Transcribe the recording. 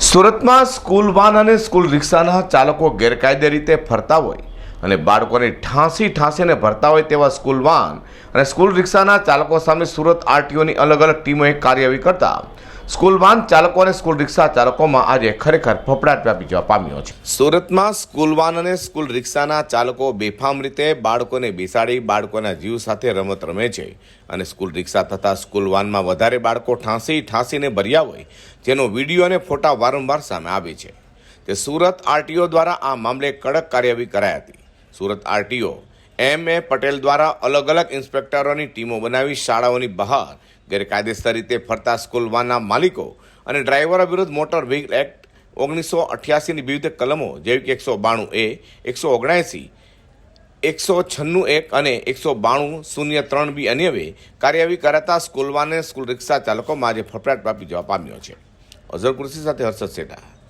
સુરતમાં school van અને school રિક્ષાના ચાલકો ગેરકાયદે રીતે ફરતા હોય અને બાળકોને ઠાંસી ઠાંસીને ભરતા હોય તેવા સ્કૂલ વાન અને સ્કૂલ રિક્ષાના ચાલકો સામે સુરત આરટીઓની અલગ અલગ ટીમોએ કાર્યવાહી કરતા સ્કૂલ વાન ચાલકો અને સ્કૂલ રિક્ષા ચાલકોમાં આજે ખરેખર ફફડાટ વ્યાપી જવા પામ્યો છે. સુરતમાં સ્કૂલ વાન અને સ્કૂલ રિક્ષાના ચાલકો બેફામ રીતે બાળકોને બેસાડી બાળકોના જીવ સાથે રમત રમે છે અને સ્કૂલ રિક્ષા તથા સ્કૂલ વાનમાં વધારે બાળકો ઠાંસી ઠાંસીને ભર્યા હોય જેનો વીડિયો અને ફોટા વારંવાર સામે આવે છે. તે સુરત આરટીઓ દ્વારા આ મામલે કડક કાર્યવાહી કરાઈ હતી. Surat RTO M A Patel દ્વારા અલગ અલગ ઇન્સ્પેક્ટરોની ટીમો બનાવી શાળાઓની બહાર ગેરકાયદેસર રીતે ફરતા સ્કૂલ વાનના માલિકો અને ડ્રાઈવરો વિરુદ્ધ મોટર વ્હીકલ એક્ટ ઓગણીસો અઠ્યાસીની વિવિધ કલમો, જેવી કે એકસો બાણું એ, એકસો ઓગણએંસી એકસો છન્નું એક અને એકસો બાણું શૂન્ય ત્રણ બી અન્યવે કાર્યવાહી કરાતા સ્કૂલ વાન સ્કૂલ રિક્ષા ચાલકોમાં આજે ફફડાટ વ્યાપી જવા પામ્યો છે. અઝર કૃષિ સાથે હર્ષદ સેઠા